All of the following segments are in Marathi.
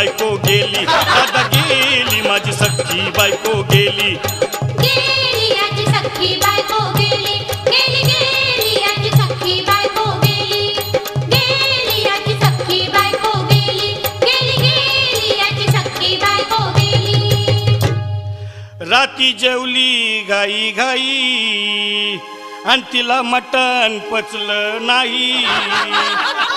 बायको गेली दादा गेली माझी सख्खी बायको गेली. राती जेवली घाई घाई आणि तिला मटण पचलं नाही.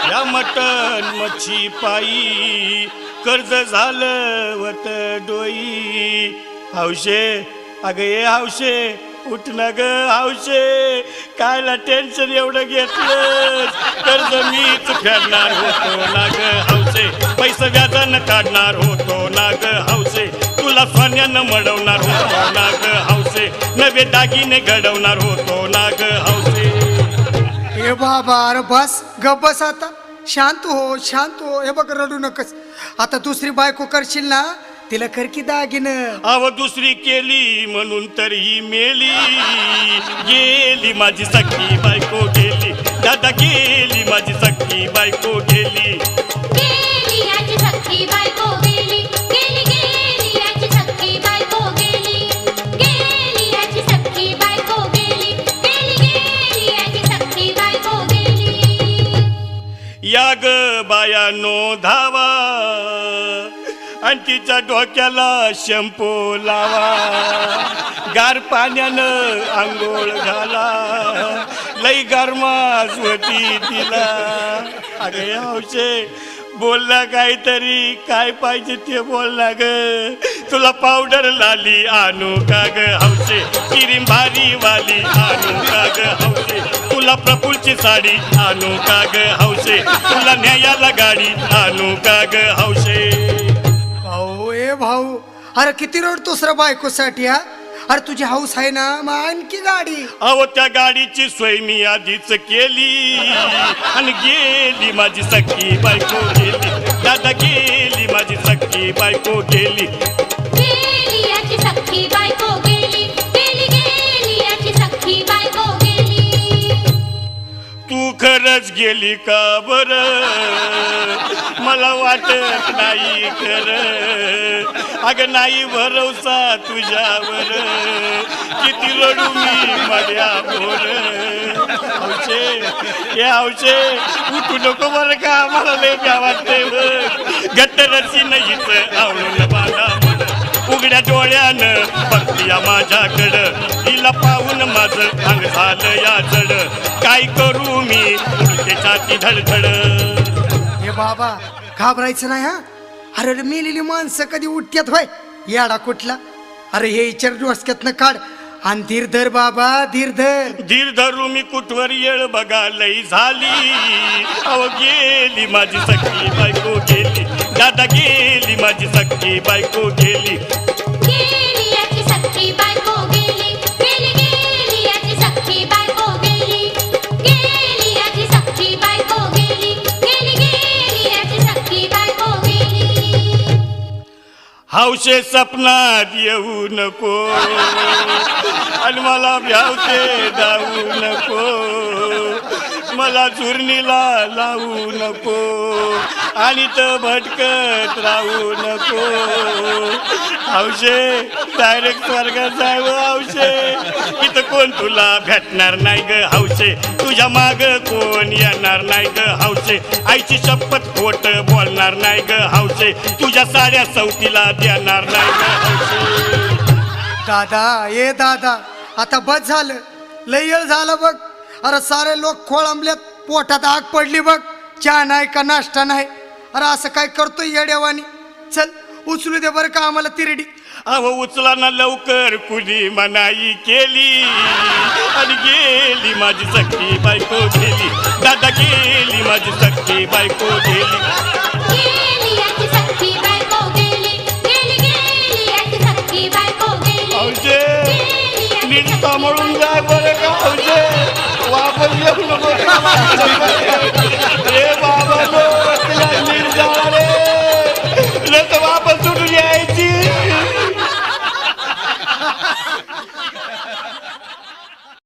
या मटण मच्छी पायी कर्ज झालं वत डोई. हौशे अगं ये हौशे उठ ना ग हौशे कायला टेन्शन एवढं घेतलं कर्ज मीच फेडणार होतो ना ग हौशे पैसे व्याजानं काढणार होतो ना ग हौशे तुला सोन्यानं मडवणार होतो ना ग हौसे नवे दागिने घडवणार होतो ना ग हौसे हे बाबा अरे बस गप बस आता. शांत हो शांत हो. हे बघ रडू नकस. आता दुसरी बायको करशील ना तिला खरकी दागिन. अव दुसरी केली म्हणून तरी मेली. गेली माझी सख्खी बायको गेली. दादा गेली माझी सख्खी बायको गेली. ग बायानो धावा आणि तिच्या डोक्याला शॅम्पू लावा. गार पाण्यानं आंघोळ घाला. लई गरमास होती तिला. अगे औषे बोलला काहीतरी काय पाहिजे ते बोलला ग. तुला पावडर लाली आणू का ग हौशे क्रीम भारी वाली आणू का ग हौशे तुला प्रफुलची साडी आणू का ग हौशे? तुला न्यायाला गाडी आणू का ग हौशे? भाऊ ए भाऊ अरे किती रडतोस रे बायकोसाठी हा? अरे तुझी हाऊस आहे ना मग आणखी गाडी. अहो त्या गाडीची सोय मी आधीच केली. आणि गेली माझी सख्खी बायको गेली. दादा गेली माझी सख्खी बायको गेली. गेली खरंच गेली का बर? मला वाटत नाही खर. अगं नाही भरोसा तुझ्यावर. किती रडू मी मड्या बोर हौशे हे हौशे उठू नको बरं का? मला लय भ्या वाटते घट्ट रसी नाहीच आवडून बांधा उघड्या डोळ्यानं बघती या माझ्याकडं. तिला पाहून माझं अंग झालं या जड. काय करू मी? छाती धडधड. हे बाबा घाबरायचं नाही हा? अरे मेलेली माणसं कधी उठत्यात होय? याडा कुठला? अरे हे इचार डोसक्यातनं काढ. आणि धीर धर बाबा धीर धर धीर धरू मी कुठवर येळ बघा लई झाली. अव गेली माझी सख्खी बायको गेली. दादा गेली माझी सख्खी बायको गेली. हौशे सपनात येऊ नको. आणि मला भ्यावते जाऊ नको. मला चुरणीला लावू नको. आणि तर भटकत राहू नको. हौशे डायरेक्ट स्वर्गात जाव हौशे इथं कोण तुला भेटणार नाही ग हौशे तुझ्या माग कोण येणार नाही ग हौशे आईची शपथ खोट बोलणार नाही ग हौशे तुझ्या साड्या सवतीला देणार नाही ग हौशे दादा ये दादा आता बस झालं. लय झालं बघ. अरे सारे लोक खोळंबल्यात पोटात आग पडली बघ. चहा नाही का नाश्ता नाही? अरे असं काय करतोय येड्यावानी? चल उचलू दे बरं का आम्हाला तिरडी. अहो उचला ना लवकर कुणी मनाई केली. आणि गेली माझी सख्खी बायको गेली. दादा गेली माझी सख्खी बायको गेली. औजे नीट सांभाळून जाय बरं का Por Dios, no puedo